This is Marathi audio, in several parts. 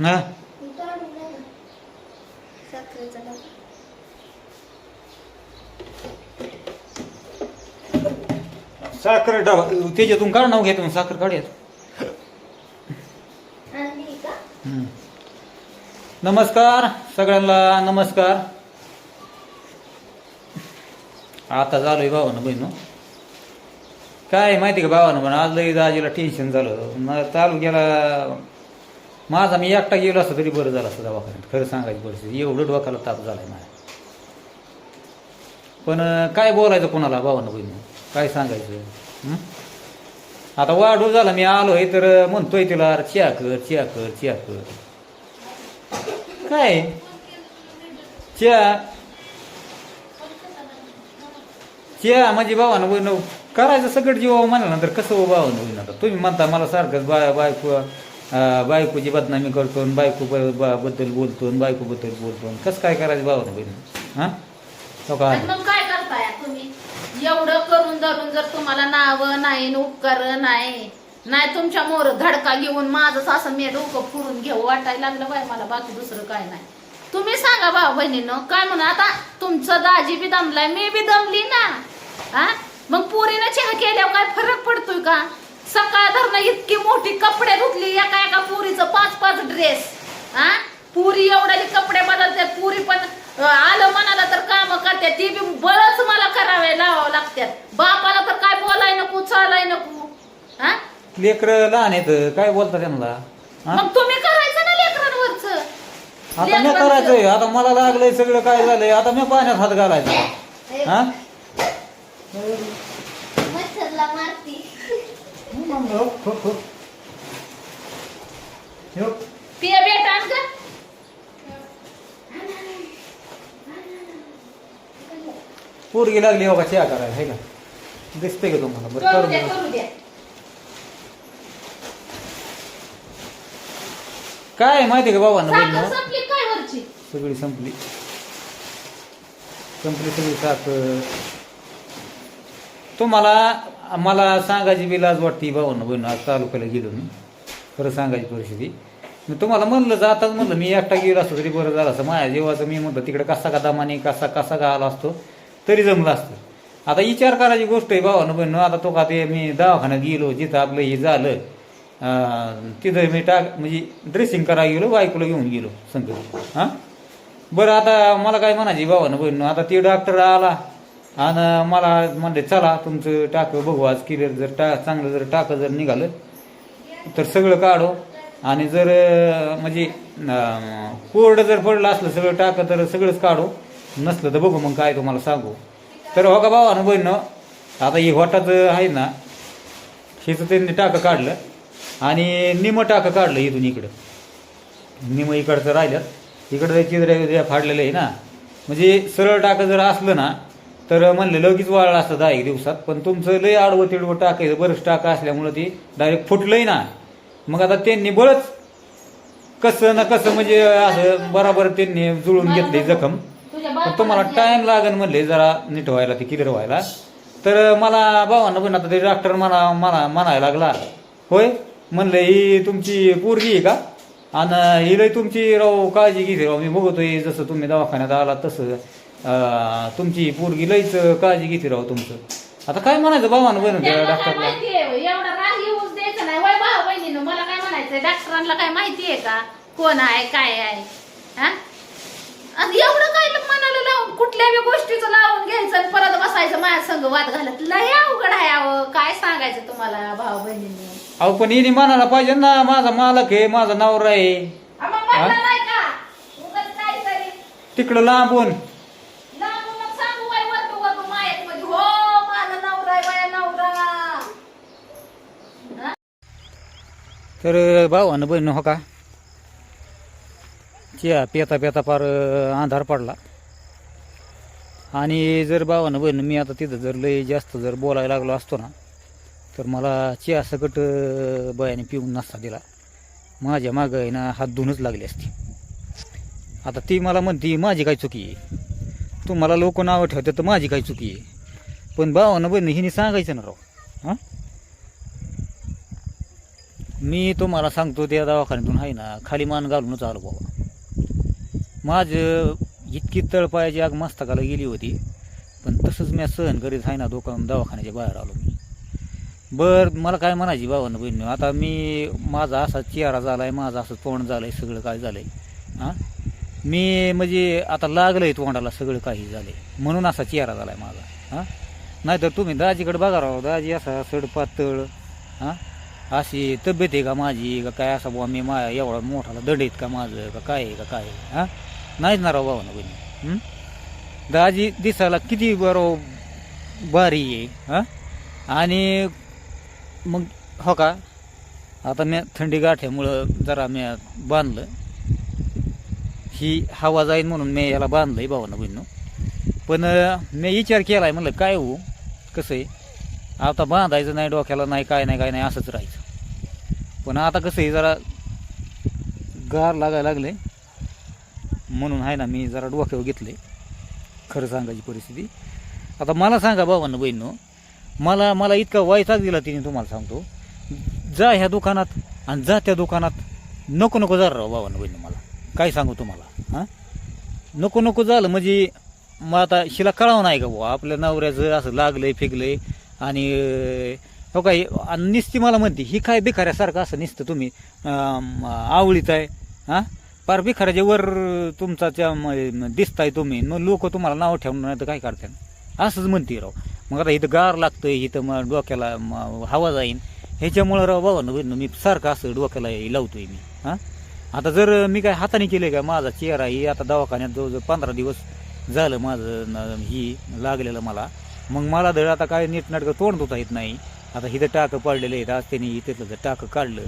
हा साखर डबा त्याच्यातून काढ नाव घेतो साखर काढूयात नमस्कार सगळ्यांना नमस्कार. आता झालोय भावानं बहिण. काय माहिती का भावानं पण आज लई दाजीला टेन्शन झालं. मग चालू गेला माझा मी एकटा गेलो असतो तरी बरं झालं असतं दवाखान्यात. खरं सांगायची परिस्थिती एवढं डोक्याला ताप आहे माझ्या. पण काय बोलायचं कोणाला भावानं बहिणी काय सांगायचं? आता वाढू झाला मी आलो आहे तर म्हणतोय तिला "अरे चिया कर चिया कर चिया कर. काय? चिया? चिया म्हणजे भावानं बहिण करायचं सगळं जीवा म्हणल्यानंतर कसं हो भावानं बहिण आता तुम्ही म्हणता मला सारखंच बाय बायको बायकोची बदनामी करतो आणि बायको बद्दल बोलतो आणि बायको बद्दल बोलतो. कसं काय करायचं भावानं बहिण? हा? का आणि मग काय करताय तुम्ही? एवढं करून धरून जर तुम्हाला नाव नाही उपकार नाही नाही तुमच्या मोर धडका घेऊन माझं असं मी डोकं फुरून घेऊ वाटायला लागलं बाय मला बाकी दुसरं काय नाही. तुम्ही सांगा भाऊ बहिणीनं काय म्हणून? आता तुमचं दाजी बी दमलाय मी बी दमली ना. हा? मग पुरीनं चहा केल्यावर काय फरक पडतोय का? सकाळ धरणं इतकी मोठी कपडे धुतली एका एका पुरीचं पाच पाच ड्रेस हा? पुरी एवढ्याली कपडे बदलतात पुरी पण आलं म्हणाला तर काम करते ती बी बळच मला करावे लावावं लागतात बापाला तर काय बोलाय नको चालाय नको. हा? लेकरं लहान आहेत काय बोलता त्यांना? हा? मग तुम्ही करायचं ना लेकरांवरच? आता मी करायचंय आता मला लागलंय सगळं काय झालंय आता मी पाण्यात हात घालायचा. हा पिया बेटा आण गं. पोरगी लागली बघा चहा करायला हे का दिसतंय का तुम्हाला बरं करू द्या. करू द्या काय आहे माहिती का बाबांना साखर बहिण संपली काय वरची सगळी संपली संपली सगळी साखर तुम्हाला मला सांगायची बी लाज वाटते भावांना बहिण आज तालुक्याला गेलो मी. खरं सांगायची परिस्थिती. मी तुम्हाला म्हणलं जाताच म्हणलं मी एकटा गेलो असतो तरी बरं झालं असं माझ्या जेव्हाचं मी म्हणलं तिकडे कसा का दामाने कसा कसा का आला असतो तरी जमलं असतं. आता विचार करायची गोष्ट आहे भावानं बहिण आता तो का ते मी दवाखान्यात गेलो जिथं आपलं हे झालं तिथं मी टाक म्हणजे ड्रेसिंग करायला गेलो बायकोला घेऊन गेलो संकट हां? बरं आता मला काय म्हणायची भावानं बहिण आता ते डॉक्टर आला आणि मला म्हणले चला तुमचं टाक बघू. आज क्लिअर जर टा चांगलं जर टाकं जर निघालं तर सगळं काढू. आणि जर म्हणजे कोरडं जर पडलं असलं सगळं टाकं तर सगळंच काढू. नसलं तर बघू मग काय तुम्हाला सांगू. तर हो का भावानं बहिण आता हे होटाचं आहे ना हेचं त्यांनी टाकं काढलं. आणि निमं टाकं काढलं इथून इकडं. निमं इकडचं राहिलं. इकडं चिद्र फाडलेलं आहे ना म्हणजे सरळ टाकं जर असलं ना तर म्हणलं लगेच वाळलं असतं दहा एक दिवसात पण तुमचं लय आडवं तिडवं टाकायचं बरंच टाकं असल्यामुळं ती डायरेक्ट फुटलंय ना. मग आता त्यांनी बरंच कसं ना कसं म्हणजे असं बराबर त्यांनी जुळून घेतली जखम. पण तुम्हाला टाइम लागेल म्हणले जरा नीट व्हायला ते क्लिअर व्हायला. तर मला भावानं पण आता ते डॉक्टर म्हणा म्हणा म्हणायला लागला. होय? म्हणलं ही तुमची पोरगी आहे का? आणि ही लय तुमची राव काळजी घेते राव मी बघतोय जसं तुम्ही दवाखान्यात आला तसं. तुमची पोरगी लईच काळजी घेते राव तुमचं. आता काय म्हणायचं भावानं बहिण त्या डॉक्टरला. होय? एवढा राग येऊच द्यायचा नाही. वय भाऊ बहिणीनं मला काय म्हणायचंय? डॉक्टरांना काय माहितीये का? कोण आहे काय आहे? हा? आणि एवढं काय मनाला लावून कुठल्या बी गोष्टीचं लावून घ्यायचं आणि परत बसायचं माझ्या संग वाद घालत? लय अवघड आहे अहो. काय सांगायचं तुम्हाला भाऊ बहिणींनी? अहो पण हिने म्हणायला पाहिजे ना माझा मालक आहे माझा नवरा आहे. आ, मग म्हणलं नाही का? उगाच काहीतरी. तिकडं लांबून मग सांगू बाई वरतू वरतू मायकमध्ये हो माझा नवरा आहे बाया नवरा तर भावानं बहीण हो का? त्या पेता पेता पार अंधार पडला. आणि जर भावानं बहीण मी आता तिथं जर लय जास्त जर बोलायला लागलो असतो ना तर मला चिया सकट बयाने पिऊन नसता दिला. माझ्या मागं आहे ना हात धुवूनच लागली असते. आता ती मला म्हणती माझी काय चुकी आहे? तुम्हाला लोक नावं ठेवतात तर माझी काय चुकी आहे? पण भावानं बहिणी हिने सांगायचं ना राव. हां? मी तुम्हाला सांगतो त्या दवाखान्यातून आहे ना खाली मान घालूनच आलो बाबा. माझं इतकी तळपायाची आग मस्तकाला गेली होती पण तसंच मी सहन करीत आहे ना दुकान दवाखान्याच्या बाहेर आलो मी. बरं मला काय म्हणायची बाबांना बहिणी आता मी माझा असा चेहरा आहे माझं असं तोंड झालं आहे सगळं काय झालं आहे हां? मी म्हणजे आता लागलं आहे तोंडाला सगळं काही झालं आहे म्हणून असा चेहरा आहे माझा हां? नाहीतर तुम्ही दाजीकडे बघा राव दाजी असा सड पातळ हां? अशी तब्येत आहे का माझी? का काय असा बुवा मी मा एवढा मोठाला दंड आहेत का माझं? का काय आहे का काय आहे? हां? नाहीच ना राव बाबा बहिणी दाजी दिसायला किती बरं भारी आहे हां? आणि मग हो का? आता मी थंडी गाठ्यामुळं जरा मी बांधलं. ही हवा जाईल म्हणून मी याला बांधलं आहे भावानं बहिणू पण मी विचार केला आहे म्हणलं काय हो? कसं आहे? आता बांधायचं नाही डोक्याला नाही काय नाही काय नाही असंच राहायचं. पण आता कसं आहे जरा गार लागायला लागले. म्हणून आहे ना मी जरा डोक्यावर घेतले खरं सांगायची परिस्थिती. आता मला सांगा बाबांना बहिणं मला मला इतका वैताग दिला तिने तुम्हाला सांगतो. जा ह्या दुकानात आणि जा त्या दुकानात. नको नको जा राव बाबांना बहिणं मला. काय सांगू तुम्हाला हां? नको नको झालं म्हणजे मग आता शिला कळावं नाही का बुवा? आपल्या नवऱ्याचं असं लागलंय फिकलंय आणि हो काय आणि निस्ती मला म्हणते ही काय भिखाऱ्यासारखं असं निसतं तुम्ही? आवळीत आहे हां? पार भिखाऱ्याच्या वर तुमचा त्या दिसताय तुम्ही. मग लोक तुम्हाला नाव ठेवून नाही तर काय करतात असंच म्हणते राव. मग आता इथं गार लागतंय इथं मग डोक्याला हवा जाईन. ह्याच्यामुळं राव बाबा मी सारखं असं डोक्याला लावतोय मी हां? आता जर मी काय हाताने केलंय का माझा चेहरा ही आता दवाखान्यात जवळजवळ पंधरा दिवस झालं माझं ही लागलेलं मला. मग मला धड आता काय नीटनाटकं तोंड धुता येत नाही. आता इथं टाकं पडलेलं आहे आज त्यांनी तिथलं टाकं काढलं.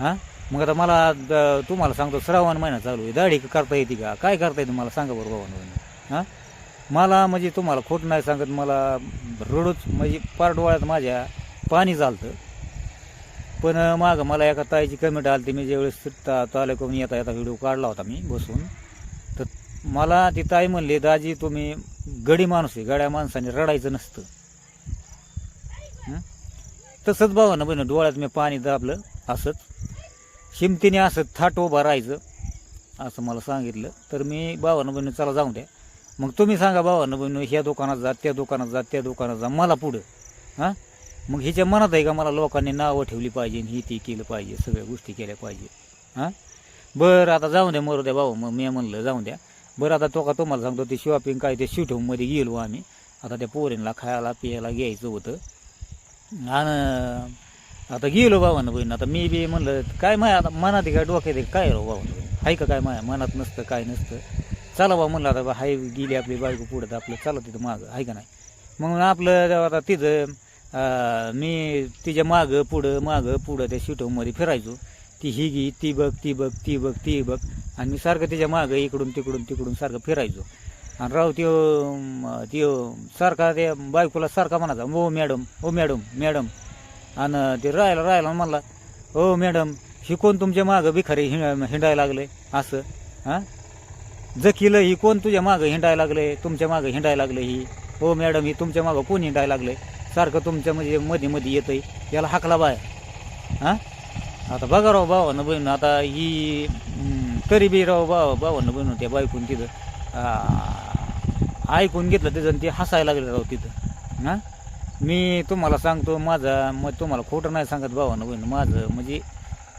हां? मग आता मला द- तुम्हाला सांगतो श्रावण महिना चालू आहे. दाढी करता येते का? काय करता येते मला सांगा बरं बाबा हां? मला म्हणजे तुम्हाला खोट नाही सांगत मला रडूच म्हणजे पार डोळ्यात माझ्या पाणी चालतं. पण मागं मला एका ताईची कमेंट आली ती मी ज्यावेळेस ता तालुक्याहून येता येता व्हिडिओ काढला होता मी बसून. तर मला ती ताई म्हणली दाजी तुम्ही गडी माणूस आहे. गड्या माणसाने रडायचं नसतं. तसंच बाबा ना बहिण डोळ्यात मी पाणी दाबलं असंच. शिमतीने असं थाट उभा राहायचं असं मला सांगितलं. तर मी भावानं बहिणी चला जाऊन द्या. मग तुम्ही सांगा भावानं बहिणी ह्या दुकानात जा त्या दुकानात जा त्या दुकानात जा मला पुढं. हां? मग हिच्या मनात आहे का मला लोकांनी नावं ठेवली पाहिजे ही ती केलं पाहिजे सगळ्या गोष्टी केल्या पाहिजे? हां? बरं आता जाऊन द्या मरू द्या भाऊ मग मी म्हणलं जाऊन द्या. बरं आता तो का तुम्हाला सांगतो ते शॉपिंग काय ते शिवठोममध्ये गेलो आम्ही. आता त्या पोरींना खायला पियाला घ्यायचं होतं. आणि आता गेलो भावानं बहीण आता मी बी म्हणलं काय माया आता मनात आहे काय डोक्यात आहे काय राव भावानं? बहीण का काय माया? मनात नसतं काय नसतं. चला बा म्हणलं आता बा हाय गेली आपली बायको पुढं तर आपलं चला तिथं मागं आहे का नाही? मग आपलं आता तिथं अं, मी तिच्या मागं पुढं मागं पुढं त्या शिटोमध्ये फिरायचो. ती ही गी ती बघ ती बघ ती बघ ती बघ. आणि मी सारखं तिच्या मागं इकडून तिकडून तिकडून सारखं फिरायचो. आणि राव त्यो त्यो सारखा त्या बायकोला सारखा म्हणायचा ओ मॅडम ओ मॅडम मॅडम. आणि ते राहायला राहायला म्हणला ओ मॅडम ही कोण तुमच्या मागं भिखारी हिंड हिंडायला लागले? असं हां? जकीलं ही कोण तुझ्या मागं हिंडायला लागले? तुमच्या मागं हिंडायला लागले ही? हो मॅडम ही तुमच्या मागं कोण हिंडायला लागले? सारखं तुमच्या म्हणजे मध्ये मध्ये येतंय याला हाकला बाय. हां? आता बघा राव भावानं बहीण आता ही तरी बी राव भाव भावानं बहीण त्या बायकून तिथं. ऐकून घेतलं तिथं ते हसायला लागले राव तिथं. हां? मी तुम्हाला सांगतो माझा मग तुम्हाला खोटं नाही सांगत भावानं बहिण माझं म्हणजे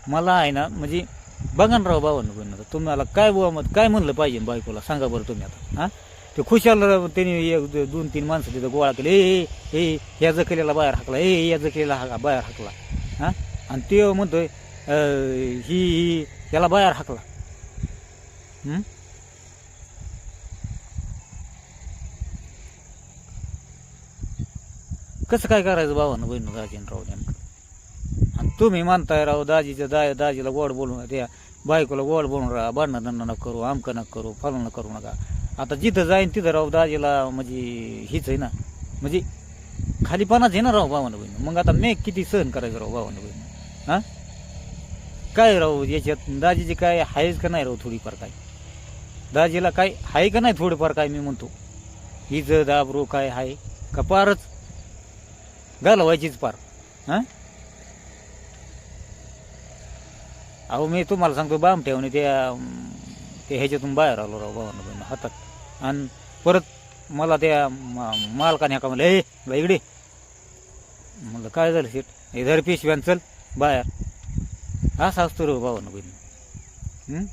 मला आहे ना म्हणजे बघा ना राव भावानं बहिण आता तुम्हाला काय बुवा मग काय म्हणलं पाहिजे बायकोला सांगा बरं तुम्ही आता हां? ते खुशाल त्यांनी एक दोन तीन माणसं तिथं गोळा केले ए ए ए जखलेला बाहेर हाकला ए या जखलेला हा बाहेर हाकला हां? आणि ते म्हणतोय ही ही याला बाहेर हाकला. कसं काय करायचं भावानं बहिणं दाजीन राव नेमकं आणि तुम्ही म्हणताय राव दाजीच्या दा दाजीला गोड बोलून त्या बायकोला गोड बोलून राहा भांडणं दंड नका करू आमकं नका करू फलन करू नका. आता जिथं जाईन तिथं राव दाजीला म्हणजे हीच आहे ना. म्हणजे खालीपणाच आहे ना राव भावानं बहिणी मग आता मी किती सहन करायचं राव भावानं बहिणी हां? काय राहू याच्यात दाजीची काय आहेच का नाही राहू थोडीफार काय? दाजीला काय आहे का नाही थोडीफार काय मी म्हणतो? हिज दाबरू काय आहे का फारच घालवायचीच पार हां? अहो मी तुम्हाला सांगतो बाम ठेवणे त्या ते ह्याच्यातून बाहेर आलो राव बहिणं हातात. आणि परत मला त्या मालकाने का म्हणलं ए बाई इकडे. म्हणलं काय झालं शेट हे धर पिशव्यान चल बाहेर. असं असतो रे भावानं बहिणी हं?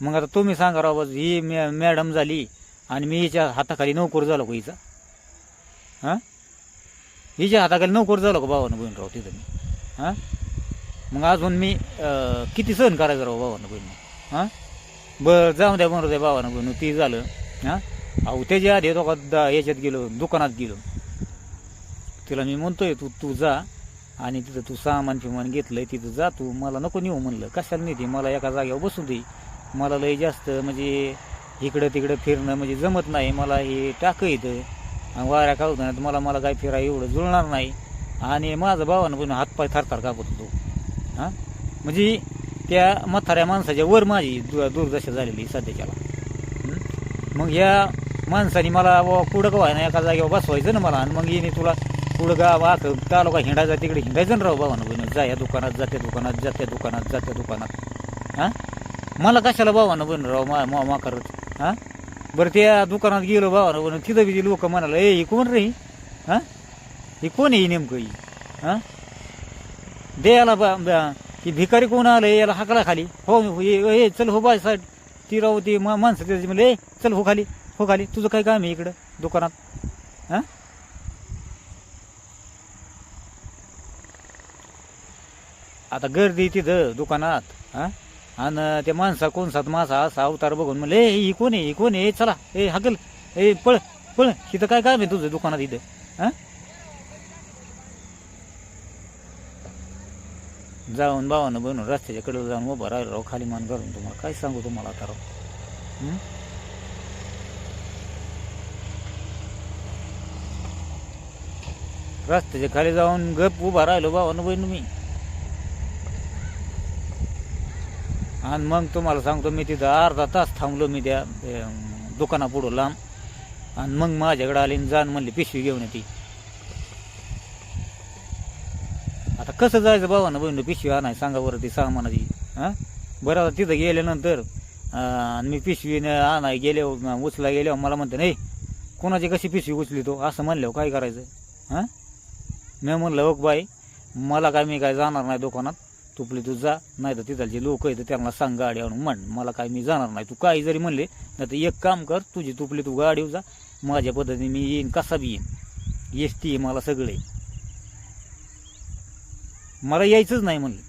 मग आता तुम्ही सांगा राव बस ही मॅ मॅडम झाली आणि मी हिच्या हाताखाली नोकर झालो का हिचा? हां? हिच्या हाताखाली नोकर झालो का भावानं बहीण राव तिथं मी? हां? मग अजून मी किती सहन करायचं राव भावानं बहीण हां? बरं जाऊ द्या म्हणू द्या भावानं बहीण ती झालं. हां? अहो त्याच्या आधी तो का दा- याच्यात गेलो दुकानात गेलो. तिला मी म्हणतोय तू तू जा आणि तिथं तू सामान फिमान घेतलंय तिथं जा तू. मला नको नेऊ म्हणलं. कशाला नाही ते मला एका जागेवर बसू दे. मला लय जास्त म्हणजे इकडं तिकडं फिरणं म्हणजे जमत नाही. मला हे टाकं येतं आणि वाऱ्या खाऊ नाही मला मला काय फिराय एवढं जुळणार नाही. आणि माझं भावानं पण हातपाय थरथर कापत होतो. हां? म्हणजे त्या म्हाताऱ्या माणसाच्या वर माझी दु दुर्दशा झालेली सध्याच्याला. मग या माणसाने मला बुवा कुठं का ना एका जागेवर बसवायचं ना मला. आणि मग येणे तुला पुढं गाव आख तालुका हिंडायचा तिकडे हिंडायचं ना राव भावानं बहिणी जा या दुकानात जा त्या दुकानात जा त्या दुकानात जा त्या दुकानात. हां? मला कशाला भावानं बन राव मा मा मा करत हां? बरं त्या दुकानात गेलो भावानं तिथं बी लोक म्हणाला ए ही कोण रे हा? हां? ही कोण आहे नेमकं ही? हां? दे याला बा बा- ही भिकारी कोण आलं याला हाकला खाली. हो हे चल हो बाय साईड ती राहू ती मा माणसं त्याची म्हणले ए चल हो खाली हो खाली. तुझं काय काम आहे इकडं दुकानात? हां? आता गर्दी तिथं दुकानात. हां? आणि त्या माणसा कोण सात मासा असा अवतार बघून म्हणले ए ही कोण आहे? ही कोण आहे? ए, चला. ए हकल. ए पळ पळ. तिथं काय काम आहे तुझं दुकानात इथं? हां? जाऊन भावानं बनून रस्त्याच्या कडे जाऊन उभं राहिलो राव खाली मान करून तुम्हाला. काय सांगू तुम्हाला आता राव? रस्त्याच्या खाली जाऊन गप उभा राहिलो भावानं बहिण मी. आणि मग तुम्हाला सांगतो मी तिथं अर्धा तास थांबलो मी त्या दुकानापुढं लांब. आणि मग माझ्याकडे आली आणि जाण म्हणली पिशवी घेऊन येते आता कसं जायचं भावानं बहिण पिशवी आणाय सांगा बरं ती सामानाची हां? बरं आता तिथं गेल्यानंतर आणि मी पिशवी आणाय गेले उचला गेले मला म्हणते नाही कोणाची कशी पिशवी उचली तो? असं म्हणल्यावर काय करायचं? हां? मी म्हणलं ओक बाई मला काय मी काय जाणार नाही दुकानात. तुपली तू जा नाही तर तिथलचे लोक आहेत त्यांना सांग गाडी आणून म्हण. मला काय मी जाणार नाही. तू काही जरी म्हणले नाही तर एक काम कर तुझी तुपली तू गाडीवर जा. माझ्या पद्धतीने मी येईन कसा बी येईन. एस टी मला सगळे. मला यायचंच नाही म्हणलं.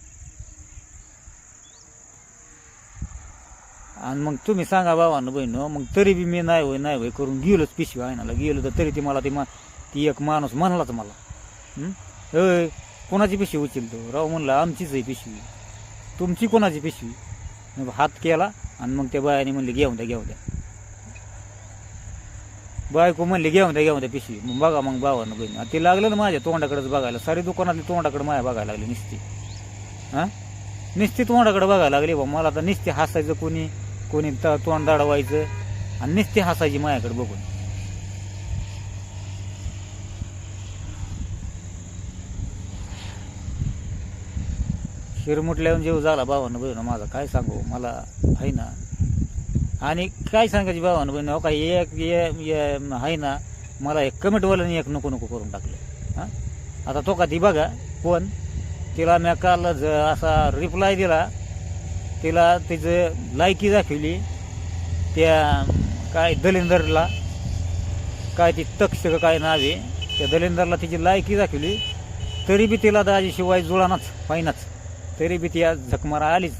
आणि मग तुम्ही सांगा भावानं बहिण मग तरी बी मी नाही होय नाही होय करून गेलोच पिशवी आणायला. गेलो तर तरी ती मला ती मा ती एक माणूस म्हणलाच मला. होय कोणाची पिशवी उचलतो राव म्हणलं आमचीच आहे पिशवी. तुमची कोणाची पिशवी? मग हात केला आणि मग त्या बायाने म्हणले घेऊन द्या घेऊन द्या. बायको म्हणली घेऊन द्या घेऊन द्या पिशवी. मग बघा मग भावानं बहीण. ते लागलं ना माझ्या तोंडाकडेच बघायला. सारी दुकानातली तोंडाकडे माझ्या बघायला लागली निस्ती. हां? निस्ती तोंडाकडे बघायला लागली बा मला तर निस्ती हसायचं कोणी? कोणी त- तोंड दाडवायचं? आणि निस्ती हसायची माझ्याकडे बघून. शिरमुटल्यावर जेव झाला भावानं बहिणं माझा काय सांगू? मला आहे ना. आणि काय सांगायची भावानं बहिणं? हो काय एक ये- आहे ना मला एक कमेंटवाल्याने एक नको नको करून टाकलं. हां? आता तो का ती बघा पण तिला मी काल ज- असा रिप्लाय दिला. तिला तिचं लायकी दाखवली. त्या काय दलिंदरला काय ती तक्ष काय नावे त्या दलिंदरला तिची लायकी दाखवली. तरी बी तिला दाजीशिवाय जुळानाच पाहिनाच. तरी बी ती आज झकमारा आलीच.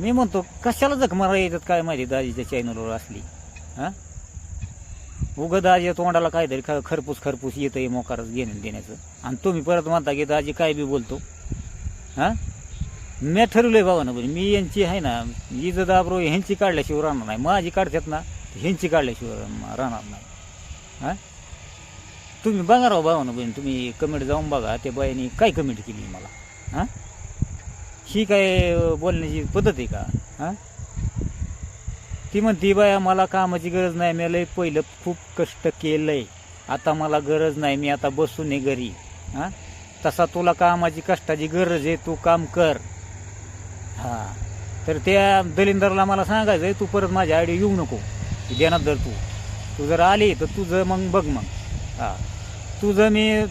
मी म्हणतो कशाला झकमारा येतात काय माहिती दाजीच्या चॅनलवर असली? हां? उगं दाजी तोंडाला काहीतरी ख खरपूस खरपूस येतं आहे मोकारच घेणं देण्याचं आणि तुम्ही परत म्हणता की दाजी काय बी बोलतो? हां? मी ठरवलंय भावानं पण मी यांची आहे ना इज दाबरो ह्यांची काढल्याशिवाय राहणार नाही. माझी काढतात ना ह्यांची काढल्याशिवाय राहणार नाही. हां? तुम्ही बघा राव भावानं बहीण तुम्ही कमेंट जाऊन बघा. त्या बाईने काय कमेंट केली मला? हां? ही काय बोलण्याची पद्धत आहे का? हां? ती म्हणती बाया मला कामाची गरज नाही. मी लय पहिलं खूप कष्ट केलंय. आता मला गरज नाही. मी आता बसून आहे घरी. हां? तसा तुला कामाची कष्टाची गरज आहे. तू काम कर. हां. तर त्या दलिंदरला मला सांगायचंय तू परत माझ्या आयडी येऊ नको. देणार जर तू. तू जर आली तर तुझं मग बघ मग. हां. तुझं मी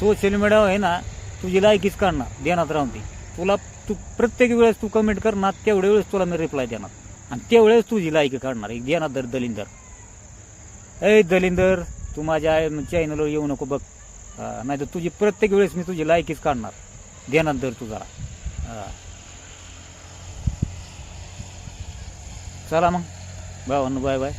सोशल मीडिया आहे ना तुझी लायकीच काढणार देणार राहून ती तुला तू प्रत्येक वेळेस तू कमेंट करणार तेवढ्या वेळेस तुला मी रिप्लाय देणार. आणि तेवढेच तुझी लायकी काढणार. एक देणार दर दलिंदर. ए दलिंदर तू माझ्या चॅनलवर येऊ नको बघ. नाही तर तुझी प्रत्येक वेळेस मी तुझी लायकीच काढणार. देणार दर तुझा हा. चला मग. भावांनो बाय बाय